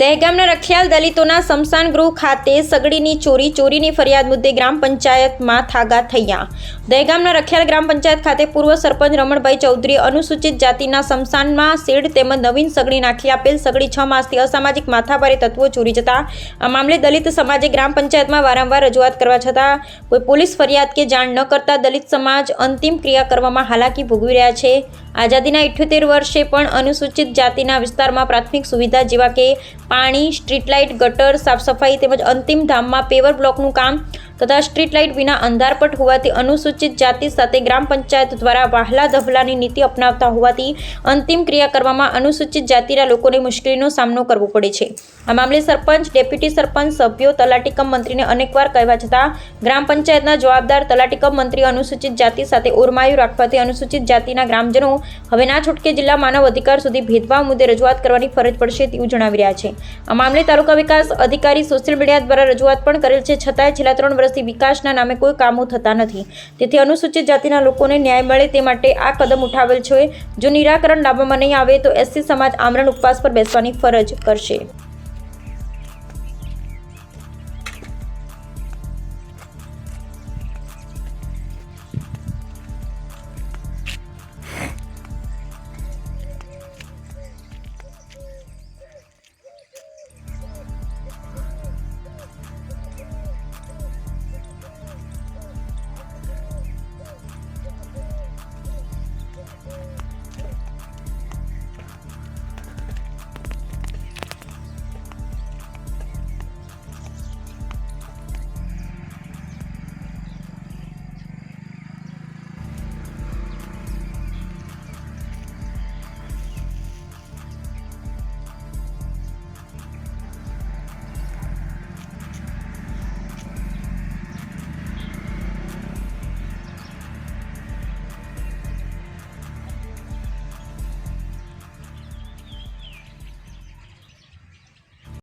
દહેગામના રખિયાલ દલિતોના સ્મશાન ગૃહ ખાતે સગડીની ચોરી, ચોરીની ફરિયાદ મુદ્દે ગ્રામ પંચાયતમાં થાગા થયા. દહેગામના રખિયાલ ગ્રામ પંચાયત ખાતે પૂર્વ સરપંચ રમણભાઈ ચૌધરી અનુસૂચિત જાતિના સ્મશાનમાં શેડ તેમજ નવીન સગડી નાખી આપેલ સગડી છ માસથી અસામાજિક માથાભારે તત્વો ચોરી જતા. આ મામલે દલિત સમાજે ગ્રામ પંચાયતમાં વારંવાર રજૂઆત કરવા છતાં કોઈ પોલીસ ફરિયાદ કે જાણ ન કરતા દલિત સમાજ અંતિમ ક્રિયા કરવામાં હાલાકી ભોગવી રહ્યા છે. આઝાદીના ઇઠ્યોતેર વર્ષે પણ અનુસૂચિત જાતિના વિસ્તારમાં પ્રાથમિક સુવિધા જેવા કે પાણી, સ્ટ્રીટ લાઇટ, ગટર, સાફસફાઈ તેમજ અંતિમ ધામમાં પેવર બ્લોકનું કામ તથા સ્ટ્રીટ લાઇટ વિના અંધારપટ હોવાથી અનુસૂચિત જાતિ સાથે ગ્રામ પંચાયત દ્વારા વહાલા દહલાની નીતિ અપનાવતા હોવાથી અંતિમ ક્રિયા કરવામાં અનુસૂચિત જાતિના લોકોને મુશ્કેલીનો સામનો કરવો પડે છે. આ મામલે સરપંચ, ડેપ્યુટી સરપંચ, સભ્યો, તલાટી કમ મંત્રીને અનેકવાર કહેવા છતાં ગ્રામ પંચાયતના જવાબદાર તલાટી કમ મંત્રી અનુસૂચિત જાતિ સાથે ઓરમાયું રાખવાથી અનુસૂચિત જાતિના ગ્રામજનો હવે ના છૂટકે જિલ્લા માનવ અધિકાર સુધી ભેદભાવ મુદ્દે રજૂઆત કરવાની ફરજ પડશે તેવું જણાવી રહ્યા છે. આ મામલે તાલુકા વિકાસ અધિકારી સોશિયલ મીડિયા દ્વારા રજૂઆત પણ કરેલ છે. છતાંય છેલ્લા ત્રણ વર્ષથી વિકાસના નામે કોઈ કામો થતા નથી. તેથી અનુસૂચિત જાતિના લોકોને ન્યાય મળે તે માટે આ કદમ ઉઠાવેલ છે. જો નિરાકરણ લાવવામાં નહીં આવે તો એસસી સમાજ આમરણ ઉપવાસ પર બેસવાની ફરજ કરશે.